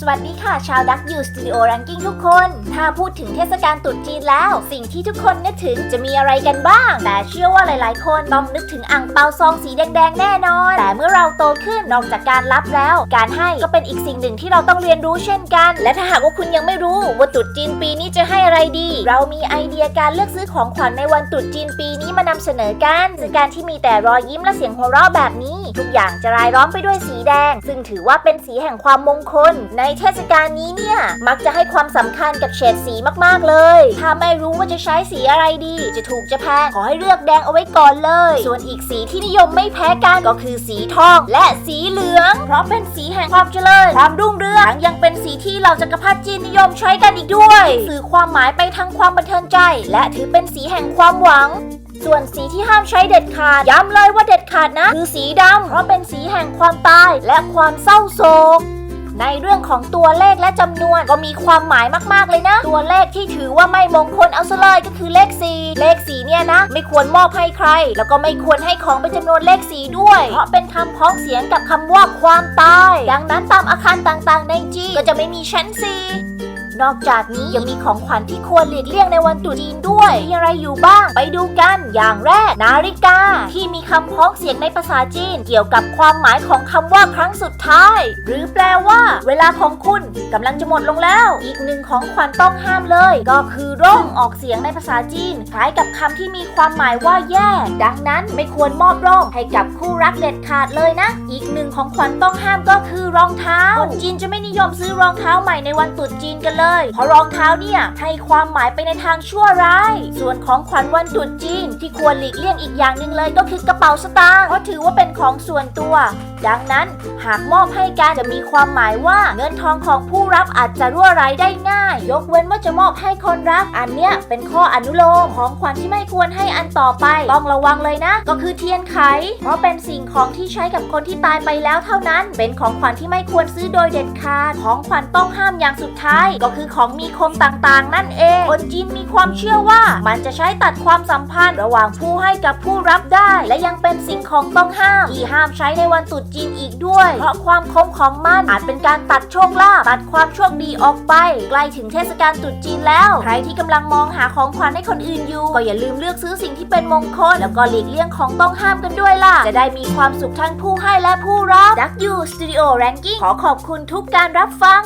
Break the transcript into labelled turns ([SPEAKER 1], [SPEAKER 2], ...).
[SPEAKER 1] สวัสดีค่ะ ชาวดักยูสตูดิโอรังกิ้งทุกคน ถ้าพูดถึงเทศกาลตรุษจีนแล้ว สิ่งที่ทุกคนนึกถึงจะมีอะไรกันบ้าง แต่เชื่อว่าหลาย ๆ คนต้องนึกถึงอ่างเปาซองสีแดง ๆ แน่นอน แต่เมื่อเราโตขึ้นนอกจากการรับแล้ว การให้ก็เป็นอีกสิ่งหนึ่งที่เราต้องเรียนรู้เช่นกัน และถ้าหากว่าคุณยังไม่รู้ว่าตรุษจีนปีนี้จะให้อะไรดี เรามีไอเดียการเลือกซื้อของขวัญในวันตรุษจีนปีนี้มานำเสนอกันซึ่งการที่มีแต่รอยยิ้มและเสียงหัวเราะแบบนี้ ทุกอย่างจะรายล้อมไปด้วยสีแดง ซึ่งถือว่าเป็นสีแห่งความมงคลนเทศกาลนี้เนี่ย มักจะให้ความสำคัญกับเฉดสีมากๆเลย ถ้าไม่รู้ว่าจะใช้สีอะไรดี จะถูกจะแพงขอให้เลือกแดงเอาไว้ก่อนเลย ส่วนอีกสีที่นิยมไม่แพ้กันก็คือสีทอง และสีเหลือง เพราะเป็นสีแห่งความเจริญความรุ่งเรืองทั้งยังเป็นสีที่เหล่าจักรพรรดิจีนนิยมใช้กันอีกด้วย สื่อความหมายไปทั้งความบันเทิงใจ และถือเป็นสีแห่งความหวังส่วนสีที่ห้ามใช้เด็ดขาด ย้ำเลยว่าเด็ดขาดนะ คือสีดำเพราะเป็นสีแห่งความตายและความเศร้าโศก ในเรื่องของตัวเลขและจำนวนก็มีความหมายมากๆเลยนะ ตัวเลขที่ถือว่าไม่มงคลเอาซะเลยก็คือเลข 4 เลข4เนี่ยนะ ไม่ควรมอบให้ใคร แล้วก็ไม่ควรให้ของเป็นจำนวนเลข 4 ด้วย เพราะเป็นคำพ้องเสียงกับคำว่าความตาย ดังนั้นตามอาคารต่างๆในจีก็จะไม่มีชั้น 4 นอกจากนี้ยังมีของขวัญที่ควรหลีกเลี่ยงในวันตรุษจีนด้วย มีอะไรอยู่บ้าง ไปดูกัน อย่างแรก นาฬิกา ที่มีคำพ้องเสียงในภาษาจีน เกี่ยวกับความหมายของคำว่าครั้งสุดท้าย หรือแปลว่า เวลาของคุณกำลังจะหมดลงแล้ว อีกหนึ่งของขวัญต้องห้ามเลย ก็คือร่องออกเสียงในภาษาจีน คล้ายกับคำที่มีความหมายว่าแย่ ดังนั้นไม่ควรมอบร่องให้กับคู่รักเด็ดขาดเลยนะ อีกหนึ่งของขวัญต้องห้ามก็คือรองเท้าคนจีนจะไม่นิยมซื้อรองเท้าใหม่ในวันตรุษจีนกันเลยเพราะรองเท้าเนี่ยให้ความหมายไปในทางชั่วร้าย ส่วนของขวัญวันตรุษจีนที่ควรหลีกเลี่ยงอีกอย่างหนึ่งเลยก็คือกระเป๋าสตางค์เพราะถือว่าเป็นของส่วนตัว ดังนั้นหากมอบให้กันจะมีความหมายว่าเงินทองของผู้รับอาจจะรั่วไหลได้ง่าย ยกเว้นว่าจะมอบให้คนรัก อันเนี้ยเป็นข้ออนุโลมของขวัญที่ไม่ควรให้อันต่อไป ต้องระวังเลยนะ ก็คือเทียนไข เพราะเป็นสิ่งของที่ใช้กับคนที่ตายไปแล้วเท่านั้น เป็นของขวัญที่ไม่ควรซื้อโดยเด็ดขาด ของขวัญต้องห้ามอย่างสุดท้ายก็คือของมีคมต่างๆ นั่นเองคนจีนมีความเชื่อว่ามันจะใช้ตัดความสัมพันธ์ ระหว่างผู้ให้กับผู้รับได้ และยังเป็นสิ่งของต้องห้ามที่ห้ามใช้ในวันตรุษจีนอีกด้วย เพราะความคมของมันอาจเป็นการตัดโชคลาภตัดความโชคดีออกไป ใกล้ถึงเทศกาลตรุษจีนแล้ว ใครที่กำลังมองหาของขวัญให้คนอื่นอยู่ ก็อย่าลืมเลือกซื้อสิ่งที่เป็นมงคล แล้วก็หลีกเลี่ยงของต้องห้ามกันด้วยล่ะ จะได้มีความสุขทั้งผู้ให้และผู้รับดักยูสตูดิโอแรงกิ้งขอขอบคุณทุกการรับฟัง